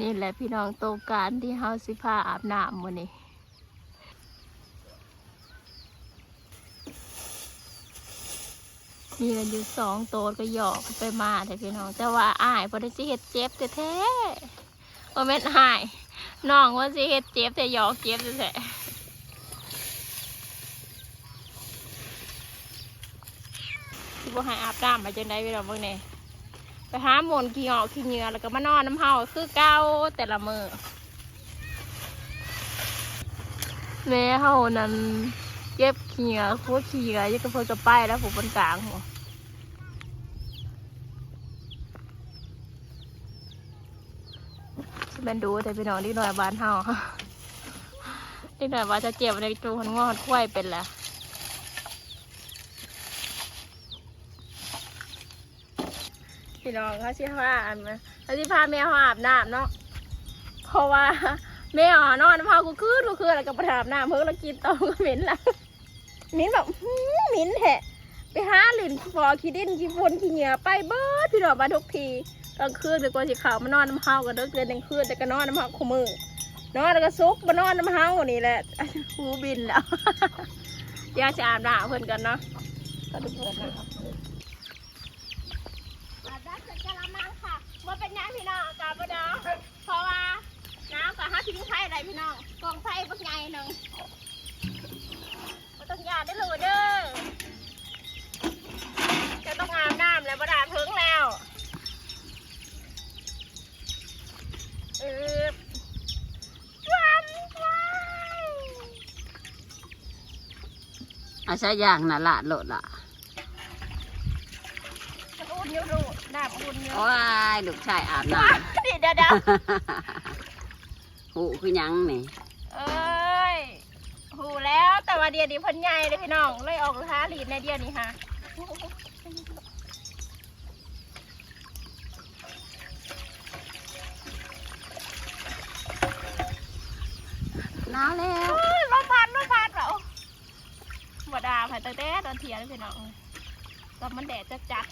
นี่แหละพี่น้องโตการที่เฮาสิพาอาบน้ำมื้อนี้มีกันอยู่สองโตก็หยอกไปมาแต่พี่น้องแต่ว่าอ้ายบ่ได้สิเฮ็ดเจ็บแท้ๆบ่แม่นอ้ายน้องว่าสิเฮ็ดเจ็บแต่หยอกเจ็บแท้ๆสิบ่ให้อาบน้ำมาจังได๋พี่น้องเบิ่งแหน่ ไปหาหมนขี้หอกขี้เหงื่อแล้วก็มานอนน้ำเฮาคือเก้าแต่ละมือแม่เฮานั้นเก็บขี้เหงื่อโคตรขี้เหงื่อยังกระเพื่อกระป้ายแล้วผมบนกลางหัวสิแมันดูแต่พี่น้องนิดหน่อยบ้านเฮานิดหน่อยว่าจะเจ็บในตัวคนงอดควายเป็นและ พี่น้องเขาสิพาอันมาเขาสิพาแม่เขาอาบน้ำเนาะเพราะว่าแม่อ๋อนอนพากูคืนกูคืนแล้วก็ไปอาบน้ำเพิ่งแล้วกินต่อก็เหม็นละเหม็นแบบมเหม็นแท้ไปหาหลินฟอขี้ดินขี้ฝุ่นขี้เหงื่อไปเบิดพี่น้องมาทุกทีกลางคืนดีกว่าสิขาวมานอนน้ำเฮากันเด้อเกินกลางคืนแต่ก็นอนน้ำเฮาคู่มือนอนแล้วก็ซุกมานอนน้ำเฮานี่แหละหูบินแล้วยาจะอาบน้ำเพิ่นกันเนาะก็ทุกคนนะครับน้ำเสร็จกะละมังค่ะ ว่าเป็นยังพี่น้องอากาศบ่ดาวเพราะว่าน้ำกับฮัทิ้งไฟอะไรพี่น้องกองไฟบักใหญ่หนึ่งบ่ต้องยาได้เลยเด้อจะต้องอาบน้ำแล้วบ่ดาถึงแล้วเออวันไฟอาใช้อย่างน่ะละโลดละมันอุ่นอยู่ลูก น้ำอุ่นอยู่โอ้ยลูกชายอาบน้เดี๋ยวเดี๋ยวเดี๋ยวำ หูคือหยังนี่เอ้ยหูแล้วแต่ว่าเดียวนี้เพิ่นใหญ่เลยพี่น้องเลยออกท้าลีดในเดียวนี้ค่ะหนาวแล้วเอ้ยลมพัดลมพัดเหรอบ่ดาผ่านตั้งแต่ตอนเที่ยงเลยพี่น้องตอนมันแดดจัดจัด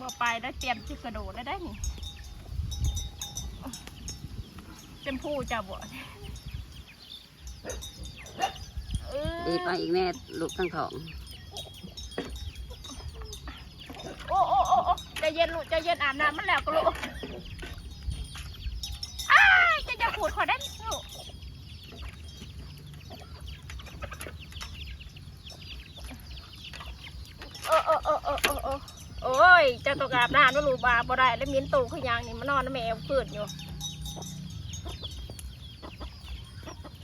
บ่ไปแล้วเตรียมที่กระโดดได้ได้นี่เป็นผู้จะบ่เออดีไปอีกแน่ลูกทั้งสองโอ้โอ้โอ้โอ้ใจเย็นลูกใจเย็นอาบน้ำมันแล้วก็ลูกอ้ายจะจะขูดขอได้ลูกโอ้โอ้โอ้โอ้โอ้โอ้โอ้ ยเจะตกอาบน้ำแล้วลูบาบ่ได้แล้วมิ้นตูขึ้นยางนี่มันอนน้ำแมวพืดอยู่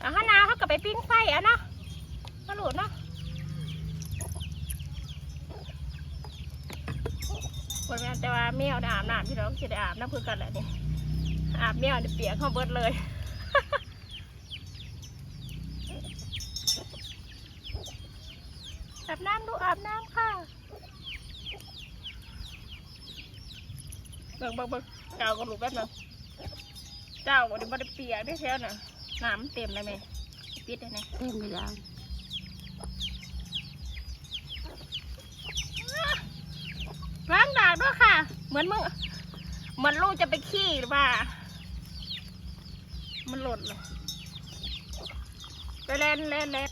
อะฮะนาเขาก็ไปปิ้งไฟอะเนาะมาลูกเนาะคนแม่นแต่ว่าแมวน่ะอาบน้ำที่เราจะได้อาบน้ำคือกันแหละนี่อาบแมวเนี่ยเปียกเข้าเบิดเลยอาบน้ำดูอาบน้ำค่ะ เบิ่งเบิ่งเบิ่งเจ้าก็รู้กันนะเจ้าวันนี้มันได้เปียกได้แค่น่ะน้ำเต็มเลยแม่ปิดได้ไหมเต็มไปแล้วล้างดากด้วยค่ะ เหมือนมึงเหมือนลูกจะไปขี้หรือเปล่า มันหล่นเลยไปเล่นเล่นเล่น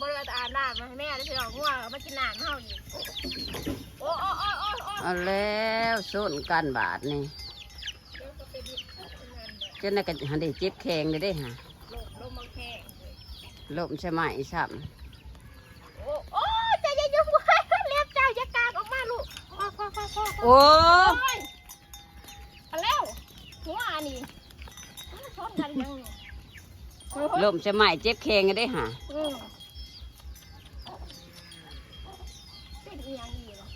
บริวารอาบน้ำมาให้แม่ได้ไปออกง่วงมากินน้ำเท่าอยู่โอ้โอ้โอ้โอ้โอ้เอาแล้วส้นกันบาดนี่เดี๋ยวก็ไปดิบเงินเลยจนน่ะก็หันได้เจ็บแข้งเลยได้ฮะลมลมมาแข่งเลยลมใช่ไหมซ้โอ้โอ้ใจเย็นๆไว้เล็บเจ้าอย่ากางออกมาลูกพอพอพอพอำพอโอ้โอ้ยเอาแล้วหัวอันนี้มันชนกันยังนี่โอ้ยลมใช่ไหมเจ็บแข้งเลยได้ฮะอืมเป็นอีห ยังอีกเหรอ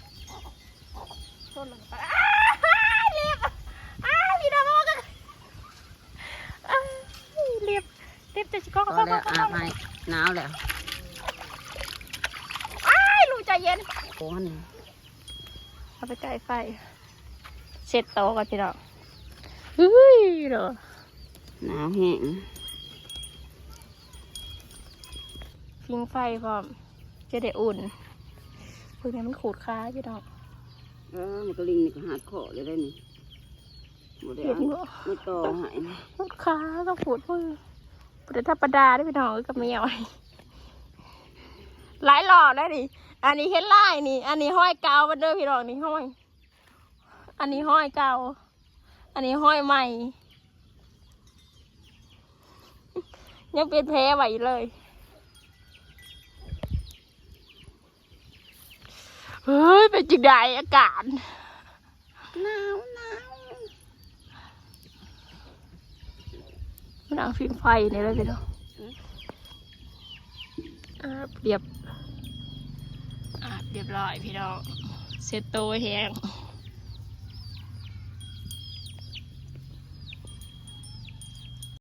ชนมันไปอ้าวเรียบอ้าวพี่น้องบอกกันอ้าวเรียบเรียบจะชิคก้พอแล้วอาบให้หนาวแล้วอ้าวลูกใจเย็นโอ้มันเอาไปใกล้ไฟเสร็จโตะกันพี่น้องเฮ้ยเหรอหนาวแห้งพิงไฟพร้อมจะได้อุ่น พิ่งนี้มันขูดค้าพี่น้องเออมันก็ลิงนี่ก็หาดคอเลยได้นี่บ่ได้เห็นเอาบ่ไม่ต่อใหายพูดขาก็พูดมือพูดธรรมดาได้พี่น้องกับแมวหลายหล่อได้ดิอันนี้เฮ็ดไล่นี่ อันนี้ห้อยเกาบันเด้อพี่น้องนี่ห้อย อันนี้ห้อยเกาอันนี้ห้อยใหม่ยังเป็นแพ้ไหวอยู่เลย เฮ้ย เป็นจิงไดอากาศหนาวหนาวมันเอาฟิงไฟนี่เลยพี่น้องอ่าเรียบอ่าเรียบร้อยพี่น้องเสร็จโตวแห้ง